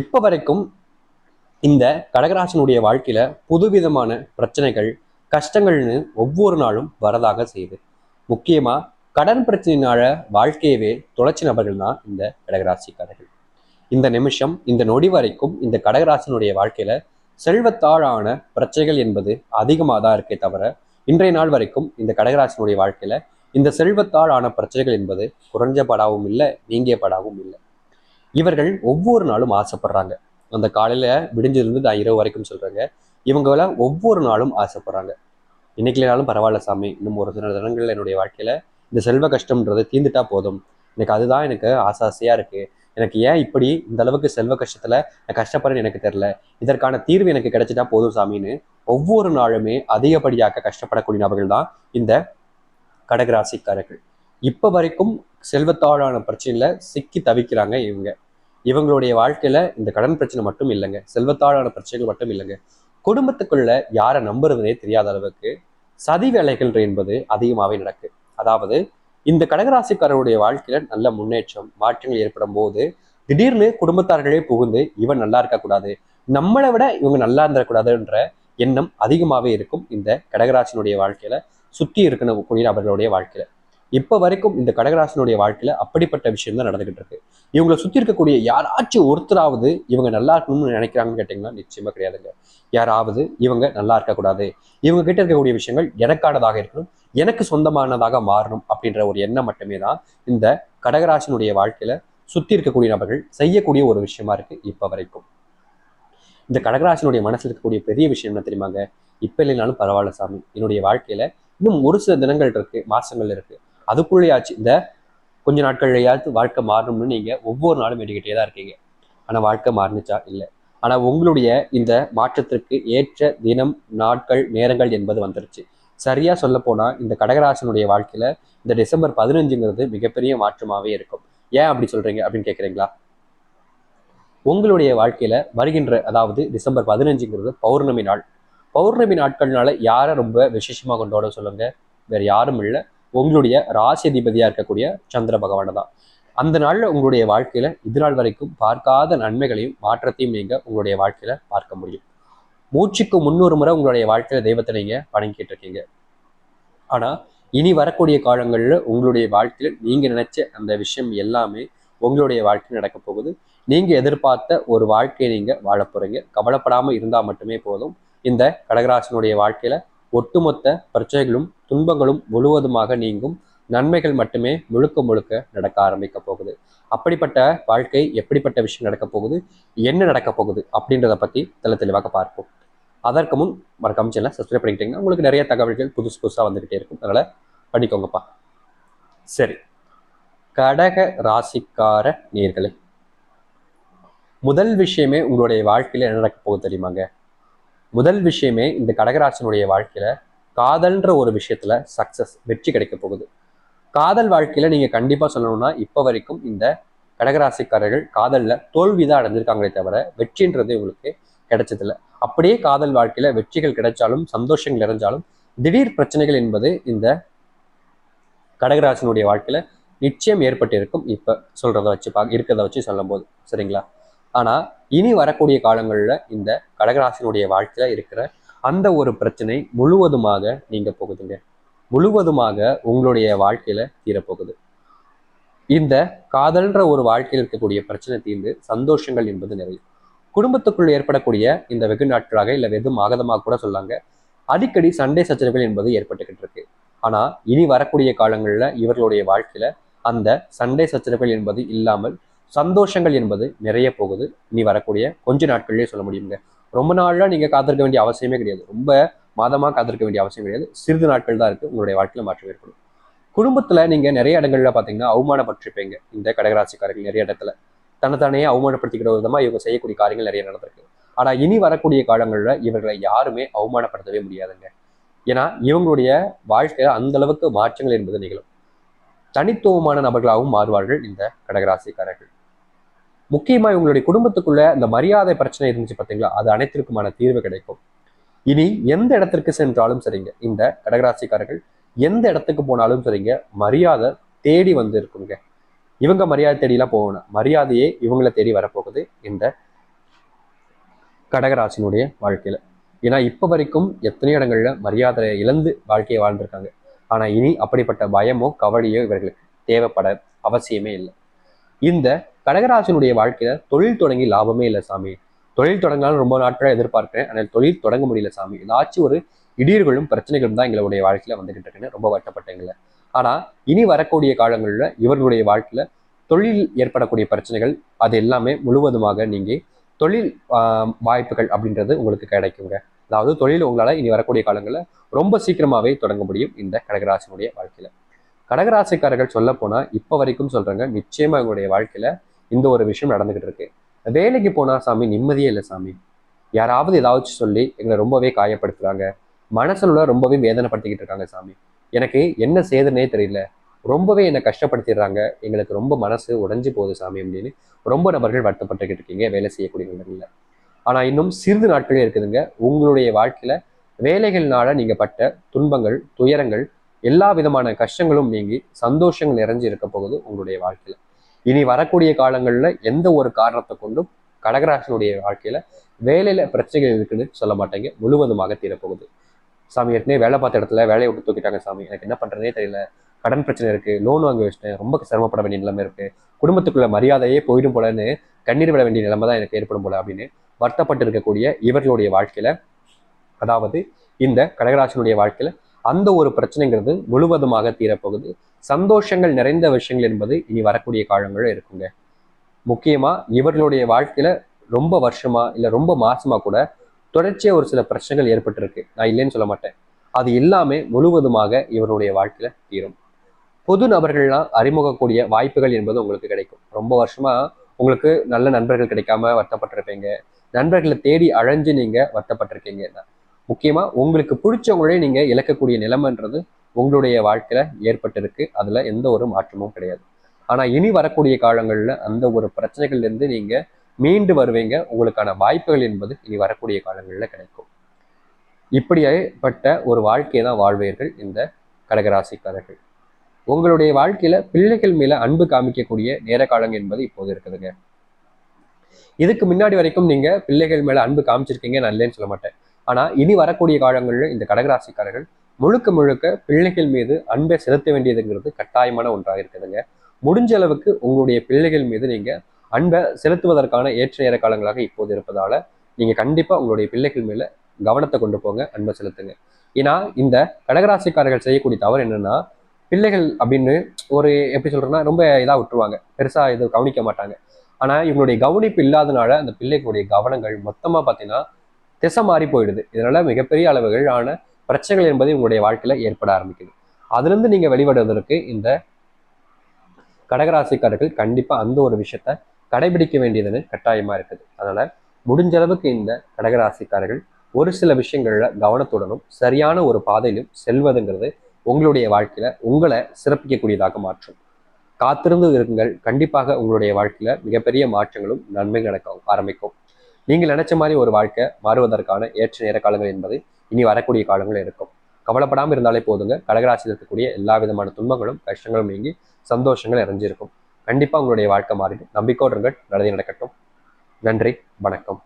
இப்போ வரைக்கும் இந்த கடகராசனுடைய வாழ்க்கையில புதுவிதமான பிரச்சனைகள் கஷ்டங்கள்னு ஒவ்வொரு நாளும் வரதாக செய்யுது. முக்கியமா கடன் பிரச்சனையினால வாழ்க்கையவே தொலைச்சி நபர்கள் தான் இந்த கடகராசிக்காரர்கள். இந்த நிமிஷம் இந்த நொடி வரைக்கும் இந்த கடகராசனுடைய வாழ்க்கையில செல்வத்தாழான பிரச்சனைகள் என்பது அதிகமாக தான் இருக்கே தவிர இன்றைய நாள் வரைக்கும் இந்த கடகராசனுடைய வாழ்க்கையில இந்த செல்வத்தால் ஆன பிரச்சனைகள் என்பது குறைஞ்ச படாவும் இல்லை நீங்கிய படாவும் இல்லை. இவர்கள் ஒவ்வொரு நாளும் ஆசைப்படுறாங்க. அந்த காலையில விடிஞ்சிருந்து நான் இரவு வரைக்கும் சொல்றாங்க. இவங்கள ஒவ்வொரு நாளும் ஆசைப்படுறாங்க. இன்னைக்குலனாலும் பரவாயில்ல சாமி. இன்னும் ஒரு சில தினங்கள்ல என்னுடைய வாழ்க்கையில இந்த செல்வ கஷ்டம்ன்றது தீர்ந்துட்டா போதும். எனக்கு அதுதான் எனக்கு ஆசை ஆசையா இருக்கு. எனக்கு ஏன் இப்படி இந்த அளவுக்கு செல்வ கஷ்டத்துல நான் கஷ்டப்படுறேன்னு எனக்கு தெரியல. இதற்கான தீர்வு எனக்கு கிடைச்சிட்டா போதும் சாமின்னு ஒவ்வொரு நாளுமே அதிகப்படியாக கஷ்டப்படக்கூடிய நபர்கள் தான் இந்த கடகராசிக்காரர்கள். இப்ப வரைக்கும் செல்வத்தாழான பிரச்சனையில் சிக்கி தவிக்கிறாங்க இவங்க. இவங்களுடைய வாழ்க்கையில இந்த கடன் பிரச்சனை மட்டும் இல்லைங்க. செல்வத்தாழான பிரச்சனைகள் மட்டும் இல்லைங்க. குடும்பத்துக்குள்ள யாரை நம்புறதுனே தெரியாத அளவுக்கு சதி வேலைகள் என்பது அதிகமாகவே நடக்கு. அதாவது இந்த கடகராசிக்காரருடைய வாழ்க்கையில நல்ல முன்னேற்றம் மாற்றங்கள் ஏற்படும் போது திடீர்னு குடும்பத்தார்களே புகுந்து இவன் நல்லா இருக்கக்கூடாது நம்மளை விட இவங்க நல்லா இருந்துடக்கூடாதுன்ற எண்ணம் அதிகமாகவே இருக்கும் இந்த கடகராசினுடைய வாழ்க்கையில சுற்றி இருக்கக்கூடிய நபர்களுடைய வாழ்க்கையில. இப்ப வரைக்கும் இந்த கடகராசனுடைய வாழ்க்கையில அப்படிப்பட்ட விஷயம் தான் நடந்துகிட்டு இருக்கு. இவங்களை சுத்தி இருக்கக்கூடிய யாராச்சும் ஒருத்தராவது இவங்க நல்லா இருக்கணும்னு நினைக்கிறாங்கன்னு கேட்டிங்கன்னா நிச்சயமா கிடையாதுங்க. யாராவது இவங்க நல்லா இருக்கக்கூடாது இவங்க கிட்ட இருக்கக்கூடிய விஷயங்கள் எனக்கானதாக இருக்கணும் எனக்கு சொந்தமானதாக மாறணும் அப்படின்ற ஒரு எண்ணம் மட்டுமே தான் இந்த கடகராசனுடைய வாழ்க்கையில சுத்தி இருக்கக்கூடிய நபர்கள் செய்யக்கூடிய ஒரு விஷயமா இருக்கு இப்ப வரைக்கும். இந்த கடகராசனுடைய மனசுல இருக்கக்கூடிய பெரிய விஷயம் என்ன தெரியுமாங்க? இப்ப இல்லைனாலும் பரவாயில்ல சாமி. என்னுடைய வாழ்க்கையில இன்னும் ஒரு சில தினங்கள் இருக்கு மாசங்கள் இருக்கு. அதுக்குள்ளேயாச்சு இந்த கொஞ்ச நாட்கள்லையாச்சும் வாழ்க்கை மாறணும்னு நீங்கள் ஒவ்வொரு நாளும் வேண்டிக்கிட்டே தான் இருக்கீங்க. ஆனால் வாழ்க்கை மாறுனுச்சா? இல்லை. ஆனால் உங்களுடைய இந்த மாற்றத்திற்கு ஏற்ற தினம் நாட்கள் நேரங்கள் என்பது வந்துருச்சு. சரியாக சொல்ல இந்த கடகராசனுடைய வாழ்க்கையில் இந்த டிசம்பர் பதினஞ்சுங்கிறது மிகப்பெரிய மாற்றமாகவே இருக்கும். ஏன் அப்படி சொல்கிறீங்க அப்படின்னு கேட்குறீங்களா உங்களுடைய வாழ்க்கையில் வருகின்ற அதாவது டிசம்பர் பதினஞ்சுங்கிறது பௌர்ணமி நாள். பௌர்ணமி நாட்கள்னால யாரை ரொம்ப விசேஷமாக கொண்டாட சொல்லுங்கள் வேற யாரும் இல்லை. உங்களுடைய ராசி இருக்கக்கூடிய சந்திர பகவானை தான். அந்த நாளில் உங்களுடைய வாழ்க்கையில் இதுநாள் வரைக்கும் பார்க்காத நன்மைகளையும் மாற்றத்தையும் நீங்கள் உங்களுடைய வாழ்க்கையில பார்க்க முடியும். மூச்சுக்கு முன்னூறு முறை உங்களுடைய வாழ்க்கையில் தெய்வத்தை நீங்கள் வணங்கிட்டு இருக்கீங்க. ஆனால் இனி வரக்கூடிய காலங்களில் உங்களுடைய வாழ்க்கையில் நீங்கள் நினைச்ச அந்த விஷயம் எல்லாமே உங்களுடைய வாழ்க்கையில் நடக்க போகுது. நீங்கள் எதிர்பார்த்த ஒரு வாழ்க்கையை நீங்கள் வாழ போறீங்க. கவலைப்படாமல் இருந்தால் மட்டுமே போதும். இந்த கடகராசனுடைய வாழ்க்கையில் ஒட்டுமொத்த பிரச்சனைகளும் துன்பங்களும் முழுவதுமாக நீங்கும். நன்மைகள் மட்டுமே முழுக்க முழுக்க நடக்க ஆரம்பிக்க போகுது. அப்படிப்பட்ட வாழ்க்கை எப்படிப்பட்ட விஷயம் நடக்க போகுது? என்ன நடக்க போகுது? அப்படின்றத பத்தி தெல தெளிவாக பார்ப்போம். அதற்கு முன் மறக்காம சேனலை சப்ஸ்கிரைப் பண்ணிக்கிட்டீங்கன்னா உங்களுக்கு நிறைய தகவல்கள் புதுசு புதுசாக வந்துகிட்டே இருக்கும். அதனால பண்ணிக்கோங்கப்பா. சரி. கடக ராசிக்கார நேர்களை. முதல் விஷயமே உங்களுடைய வாழ்க்கையில் என்ன நடக்க போகுது தெரியுமாங்க? முதல் விஷயமே இந்த கடகராசனுடைய வாழ்க்கையில காதல்ன்ற ஒரு விஷயத்துல சக்சஸ் வெற்றி கிடைக்க போகுது. காதல் வாழ்க்கையில நீங்க கண்டிப்பா சொல்லணும்னா இப்ப வரைக்கும் இந்த கடகராசிக்காரர்கள் காதல்ல தோல்விதான் அடைஞ்சிருக்காங்களே தவிர வெற்றின்றது உங்களுக்கு கிடைச்சதில்ல. அப்படியே காதல் வாழ்க்கையில வெற்றிகள் கிடைச்சாலும் சந்தோஷங்கள் இறைஞ்சாலும் திடீர் பிரச்சனைகள் என்பது இந்த கடகராசினுடைய வாழ்க்கையில நிச்சயம் ஏற்பட்டிருக்கும். இப்போ இப்ப வச்சு பா இருக்கிறத வச்சு சொல்லும் போது சரிங்களா? ஆனா இனி வரக்கூடிய காலங்களில் இந்த கடகராசினுடைய வாழ்க்கையில இருக்கிற அந்த ஒரு பிரச்சனை முழுவதுமாக நீங்க போகுதுங்க. முழுவதுமாக உங்களுடைய வாழ்க்கையில தீரப்போகுது. இந்த காதல்ன்ற ஒரு வாழ்க்கையில் இருக்கக்கூடிய பிரச்சனை தீர்ந்து சந்தோஷங்கள் என்பது நிறையும். குடும்பத்துக்குள் ஏற்படக்கூடிய இந்த வெகு நாட்களாக இல்ல வெகு மாகதமாக கூட சொல்லாங்க அடிக்கடி சண்டை சச்சரவுகள் என்பது ஏற்பட்டுக்கிட்டு இருக்கு. ஆனா இனி வரக்கூடிய காலங்கள்ல இவர்களுடைய வாழ்க்கையில அந்த சண்டை சச்சரவுகள் என்பது இல்லாமல் சந்தோஷங்கள் என்பது நிறைய போகுது. இனி வரக்கூடிய கொஞ்ச நாட்கள்லேயே சொல்ல முடியுங்க. ரொம்ப நாள்ல நீங்க காத்திருக்க வேண்டிய அவசியமே கிடையாது. ரொம்ப மாதமாக காத்திருக்க வேண்டிய அவசியம் கிடையாது. சிறிது நாட்கள் தான் இருக்கு. உங்களுடைய வாழ்க்கையில மாற்றம் ஏற்படும். குடும்பத்துல நீங்க நிறைய இடங்கள்ல பாத்தீங்கன்னா அவமானப்பட்டிருப்பீங்க. இந்த கடகராசிக்காரர்கள் நிறைய இடத்துல. தன்னைத்தானே அவமானப்படுத்திக்கிற விதமா இவங்க செய்யக்கூடிய காரியங்கள் நிறைய நடந்திருக்கு. ஆனா இனி வரக்கூடிய காலங்கள்ல இவர்களை யாருமே அவமானப்படுத்தவே முடியாதுங்க. ஏன்னா இவங்களுடைய வாழ்க்கையில அந்த அளவுக்கு மாற்றங்கள் என்பது நிகழும். தனித்துவமான நபர்களாகவும் மாறுவார்கள் இந்த கடகராசிக்காரர்கள். முக்கியமா இவங்களுடைய குடும்பத்துக்குள்ள இந்த மரியாதை பிரச்சனை இருந்துச்சு பார்த்தீங்களா அது அனைத்திற்குமான தீர்வு கிடைக்கும். இனி எந்த இடத்திற்கு சென்றாலும் சரிங்க. இந்த கடகராசிக்காரர்கள் எந்த இடத்துக்கு போனாலும் சரிங்க. மரியாதை தேடி வந்து இருக்குங்க இவங்க மரியாதை தேடிலாம் போகணும். மரியாதையே இவங்களை தேடி வரப்போகுது இந்த கடகராசினுடைய வாழ்க்கையில. ஏன்னா இப்போ வரைக்கும் எத்தனை இடங்கள்ல மரியாதை இழந்து வாழ்க்கையை வாழ்ந்திருக்காங்க. ஆனா இனி அப்படிப்பட்ட பயமோ கவலையோ இவர்களுக்கு தேவைப்பட அவசியமே இல்லை. இந்த கடகராசனுடைய வாழ்க்கையில தொழில் தொடங்கி லாபமே இல்லை சாமி. தொழில் தொடங்கினாலும் ரொம்ப நாட்களாக எதிர்பார்க்கிறேன். ஆனால் தொழில் தொடங்க முடியல சாமி. ஏதாச்சும் ஒரு இடியர்களும் பிரச்சனைகளும் தான் எங்களுடைய வாழ்க்கையில வந்துகிட்டு இருக்குன்னு ரொம்ப வருத்தப்பட்டேங்கள ஆனா இனி வரக்கூடிய காலங்களில் இவர்களுடைய வாழ்க்கையில தொழில் ஏற்படக்கூடிய பிரச்சனைகள் அது எல்லாமே முழுவதுமாக நீங்க தொழில் வாய்ப்புகள் அப்படின்றது உங்களுக்கு கிடைக்குங்க. அதாவது தொழில் உங்களால் இனி வரக்கூடிய காலங்களில் ரொம்ப சீக்கிரமாவே தொடங்க முடியும் இந்த கடகராசினுடைய வாழ்க்கையில. கடகராசிக்காரர்கள் சொல்ல போனா இப்போ வரைக்கும் சொல்றாங்க நிச்சயமா எங்களுடைய வாழ்க்கையில இந்த ஒரு விஷயம் நடந்துகிட்டு இருக்கு வேலைக்கு போனா சாமி நிம்மதியே இல்லை சாமி. யாராவது ஏதாச்சும் சொல்லி எங்களை ரொம்பவே காயப்படுத்துறாங்க. மனசுல ரொம்பவே வேதனைப்படுத்திக்கிட்டு இருக்காங்க சாமி. எனக்கு என்ன செய்யுதுன்னே தெரியல. ரொம்பவே என்னை கஷ்டப்படுத்திடுறாங்க. எங்களுக்கு ரொம்ப மனசு உடஞ்சி போகுது சாமி அப்படின்னு ரொம்ப நபர்கள் வருத்தப்பட்டுக்கிட்டு இருக்கீங்க. வேலை செய்யக்கூடிய நிலங்களில் ஆனால் இன்னும் சிறிது நாட்களே இருக்குதுங்க. உங்களுடைய வாழ்க்கையில் வேலைகள்னால நீங்கள் பட்ட துன்பங்கள் துயரங்கள் எல்லா விதமான கஷ்டங்களும் நீங்கி சந்தோஷங்கள் நிறைஞ்சு இருக்க போகுது உங்களுடைய வாழ்க்கையில். இனி வரக்கூடிய காலங்களில் எந்த ஒரு காரணத்தை கொண்டும் கடகராசனுடைய வாழ்க்கையில வேலையில பிரச்சனைகள் இருக்குன்னு சொல்ல மாட்டேங்க. முழுவதுமாக தீரப்போகுது. சாமி ஏற்கனவே வேலை பார்த்த இடத்துல வேலையை விட்டு தூக்கிட்டாங்க சாமி. எனக்கு என்ன பண்றதுனே தெரியல. கடன் பிரச்சனை இருக்கு லோன் வாங்கி வச்சிட்டேன். ரொம்ப சிரமப்பட வேண்டிய நிலைமை இருக்கு. குடும்பத்துக்குள்ள மரியாதையே போயிடும் போலன்னு கண்ணீர் விட வேண்டிய நிலைமை தான் எனக்கு ஏற்படும் போல அப்படின்னு வருத்தப்பட்டு இருக்கக்கூடிய இவர்களுடைய வாழ்க்கையில அதாவது இந்த கடகராசனுடைய வாழ்க்கையில அந்த ஒரு பிரச்சனைங்கிறது முழுவதுமாக தீரப்போகுது. சந்தோஷங்கள் நிறைந்த விஷயங்கள் என்பது இனி வரக்கூடிய காலங்களும் இருக்குங்க. முக்கியமா இவர்களுடைய வாழ்க்கையில ரொம்ப வருஷமா இல்ல ரொம்ப மாசமா கூட தொடர்ச்சியா ஒரு சில பிரச்சனைகள் ஏற்பட்டிருக்கு. நான் இல்லைன்னு சொல்ல மாட்டேன். அது எல்லாமே முழுவதுமாக இவருடைய வாழ்க்கையில தீரும். பொது நபர்கள்லாம் அறிமுகக்கூடிய வாய்ப்புகள் என்பது உங்களுக்கு கிடைக்கும். ரொம்ப வருஷமா உங்களுக்கு நல்ல நண்பர்கள் கிடைக்காம வருத்தப்பட்டிருப்பீங்க. நண்பர்களை தேடி அழைஞ்சு நீங்க வருத்தப்பட்டிருக்கீங்க. முக்கியமாக உங்களுக்கு பிடிச்சவங்களே நீங்கள் இழக்கக்கூடிய நிலைமைன்றது உங்களுடைய வாழ்க்கையில் ஏற்பட்டிருக்கு. அதில் எந்த ஒரு மாற்றமும் கிடையாது. ஆனால் இனி வரக்கூடிய காலங்களில் அந்த ஒரு பிரச்சனைகள்லேருந்து நீங்கள் மீண்டு வருவீங்க. உங்களுக்கான வாய்ப்புகள் என்பது இனி வரக்கூடிய காலங்களில் கிடைக்கும். இப்படிப்பட்ட ஒரு வாழ்க்கையை தான் வாழ்வீர்கள் இந்த கடகராசிக்காரர்கள். உங்களுடைய வாழ்க்கையில பிள்ளைகள் மேல அன்பு காமிக்கக்கூடிய நேர காலம் என்பது இப்போது இருக்குதுங்க. இதுக்கு முன்னாடி வரைக்கும் நீங்க பிள்ளைகள் மேல அன்பு காமிச்சிருக்கீங்க நான் இல்லைன்னு சொல்ல மாட்டேன். ஆனால் இனி வரக்கூடிய காலங்களில் இந்த கடகராசிக்காரர்கள் முழுக்க முழுக்க பிள்ளைகள் மீது அன்பை செலுத்த வேண்டியதுங்கிறது கட்டாயமான ஒன்றாக இருக்குதுங்க முடிஞ்ச அளவுக்கு உங்களுடைய பிள்ளைகள் மீது நீங்கள் அன்பை செலுத்துவதற்கான ஏற்ற ஏற காலங்களாக இப்போது இருப்பதால் நீங்கள் கண்டிப்பாக உங்களுடைய பிள்ளைகள் மேலே கவனத்தை கொண்டு போங்க அன்பை செலுத்துங்க. ஏன்னா இந்த கடகராசிக்காரர்கள் செய்யக்கூடிய தவறு என்னென்னா பிள்ளைகள் அப்படின்னு ஒரு எப்படி சொல்கிறேன்னா ரொம்ப இதாக விட்டுருவாங்க. பெருசாக இது கவனிக்க மாட்டாங்க. ஆனால் இவங்களுடைய கவனிப்பு இல்லாதனால அந்த பிள்ளைகளுடைய கவனங்கள் மொத்தமாக பார்த்தீங்கன்னா திசை மாறி போயிடுது. இதனால மிகப்பெரிய அளவுகளான பிரச்சனைகள் என்பது உங்களுடைய வாழ்க்கையில ஏற்பட ஆரம்பிக்குது. அதுலேருந்து நீங்க வெளிவடுவதற்கு இந்த கடகராசிக்காரர்கள் கண்டிப்பா அந்த ஒரு விஷயத்த கடைபிடிக்க வேண்டியதுன்னு கட்டாயமா இருக்குது. அதனால முடிஞ்ச அளவுக்கு இந்த கடகராசிக்காரர்கள் ஒரு சில விஷயங்கள்ல கவனத்துடனும் சரியான ஒரு பாதையிலும் செல்வதுங்கிறது உங்களுடைய வாழ்க்கையில உங்களை சிறப்பிக்கக்கூடியதாக மாற்றும். காத்திருந்து இருங்கள் கண்டிப்பாக உங்களுடைய வாழ்க்கையில மிகப்பெரிய மாற்றங்களும் நன்மை நடக்க ஆரம்பிக்கும். நீங்கள் நினைச்ச மாதிரி ஒரு வாழ்க்கை மாறுவதற்கான ஏற்ற நேர காலங்கள் என்பது இனி வரக்கூடிய காலங்கள் இருக்கும். கவலைப்படாமல் இருந்தாலே போதுங்க. கடகராசியில் இருக்கக்கூடிய எல்லா விதமான துன்பங்களும் கஷ்டங்களும் நீங்கி சந்தோஷங்கள் நிறைஞ்சிருக்கும். கண்டிப்பாக உங்களுடைய வாழ்க்கை மாறிடும். நம்பிக்கையோடு இருங்கள். நல்லதே நடக்கட்டும். நன்றி. வணக்கம்.